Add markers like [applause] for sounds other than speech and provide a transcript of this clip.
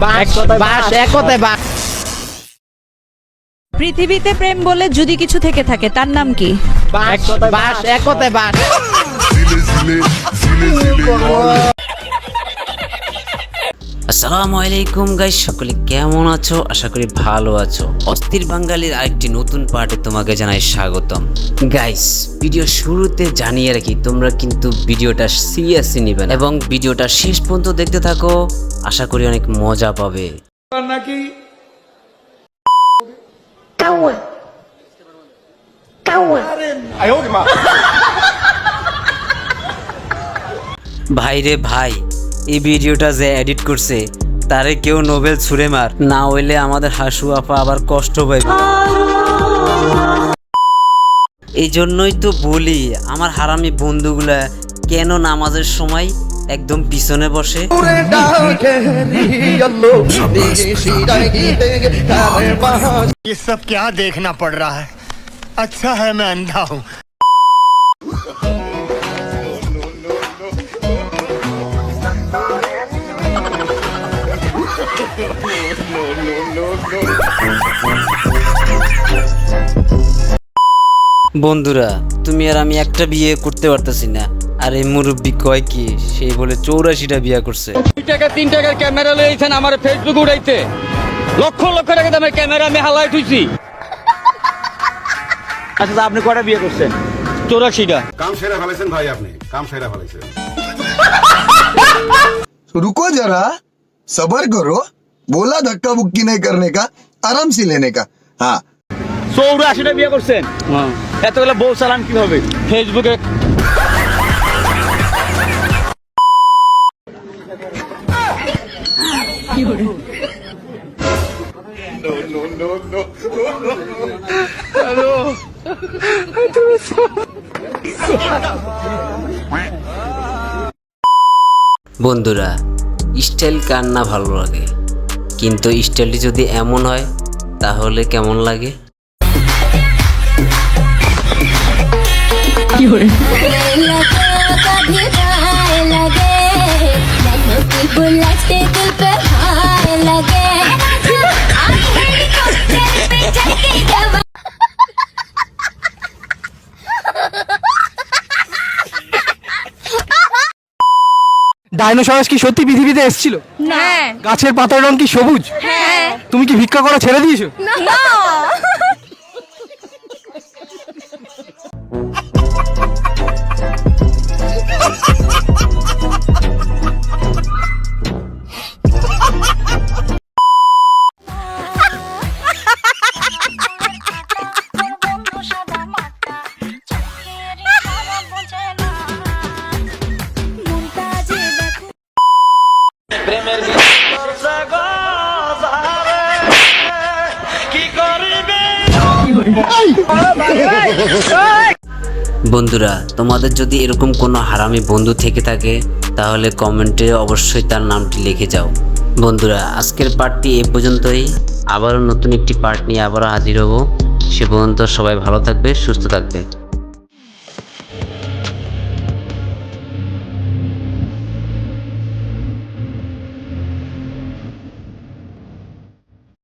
বাস এক কথায় বাস পৃথিবীতে প্রেম বলে যদি কিছু থেকে থাকে তার নাম কি বাস বাস এক কথায় বাস আসসালামু আলাইকুম গাইস সকলে কেমন আছো? আশা করি ভালো আছো। অস্থির বাঙালির আরেকটি নতুন পার্টে তোমাকে জানাই স্বাগতম। গাইস ভিডিও শুরুতে জানিয়ে রাখি তোমরা কিন্তু ভিডিওটা সিরিয়াসলি নেবে না। এবং ভিডিওটা শেষ পর্যন্ত দেখতে থাকো আশা করি অনেক মজা পাবে। নাকি? ভাই রে ভাই এই ভিডিওটা যে এডিট করছে তারে কেউ নোবেল ছুঁড়ে মার না হইলে আমাদের হাসু আপা আবার কষ্ট পাবে এই জন্যই তো বলি আমার হারামি বন্ধুগুলা কেন নামাজের সময় একদম পিছনে বসে ये सब क्या देखना पड़ रहा है अच्छा है मैं अंधा हूँ বন্ধুরা তুমি আর আমি একটা বিয়ে করতে পারতেছি না। আর এই মুরব্বী কয় কি? সে বলে চৌরাশিটা বিয়ে করছে। দুই টাকা তিন টাকার ক্যামেরা আমার ফেসবুক উড়াইতে। লক্ষ লক্ষ টাকা দামের ক্যামেরা আমি হালাই থুইছি। আচ্ছা আপনি কটা বিয়ে করছেন? চৌরাশিটা। কাম সেরা ফেলেছেন ভাই আপনি। কাম সেরা ফেলেছেন [laughs] রুকো যারা সবার করো। বলা ধাক্কা বুক্কি নাই করনে কা আরাম সে লেনে কা হ্যাঁ চৌরাশিটা বিয়ে করছেন এতগুলো বউ চালান কীভাবে? ফেসবুকে। বন্ধুরা স্টাইল কার না ভালো লাগে? কিন্তু স্টাইলটি যদি এমন হয় তাহলে কেমন লাগে? कभी ডাইনোসরাস কি সত্যি পৃথিবীতে এসেছিল? হ্যাঁ। গাছের পাতার রং কি সবুজ? হ্যাঁ। তুমি কি ভিক্ষা করা ছেড়ে দিয়েছ? না। বন্ধুরা, তোমাদের যদি এরকম কোনো হারামি বন্ধু থেকে থাকে, তাহলে কমেন্টে অবশ্যই তার নামটি লিখে যাও। বন্ধুরা, আজকের পার্টটি এ পর্যন্তই। আবারও নতুন একটি পার্ট নিয়ে আবারও হাজির হব। সে পর্যন্ত সবাই ভালো থাকবে, সুস্থ থাকবে।